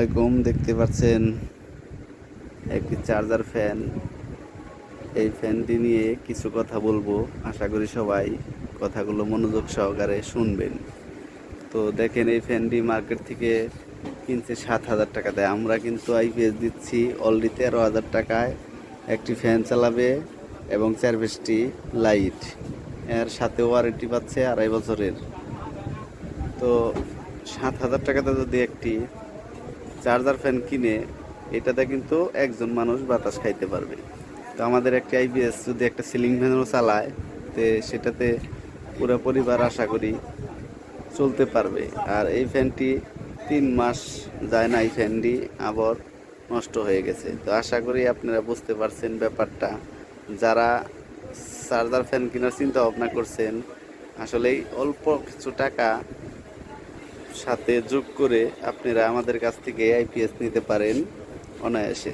আসসালামাইকুম দেখতে পাচ্ছেন একটি চার্জার ফ্যান। এই ফ্যানটি নিয়ে কিছু কথা বলব। আশা করি সবাই কথাগুলো মনোযোগ সহকারে শুনবেন। তো দেখেন, এই ফ্যানটি মার্কেট থেকে কিনছে সাত হাজার টাকা দেয়। আমরা কিন্তু আইপিএস দিচ্ছি, অলরেডি তেরো হাজার টাকায় একটি ফ্যান চালাবে এবং চার পিসটি লাইট। এর সাথে ওয়ারেন্টি পাচ্ছে আড়াই বছরের। তো সাত হাজার টাকাতে যদি একটি চার্জার ফ্যান কিনে এটাতে কিন্তু একজন মানুষ বাতাস খাইতে পারবে। তো আমাদের একটা আইপিএস যদি একটা সিলিং ফ্যানও চালায়, তে সেটাতে পুরো পরিবার আশা করি চলতে পারবে। আর এই ফ্যানটি তিন মাস যায় না, এই ফ্যানটি আবার নষ্ট হয়ে গেছে। তো আশা করি আপনারা বুঝতে পারছেন ব্যাপারটা। যারা চার্জার ফ্যান কেনার চিন্তা ভাবনা করছেন, আসলেই অল্প কিছু টাকা সাথে যোগ করে আপনারা আমাদের কাছ থেকে আইপিএস নিতে পারেন অনায়াসে।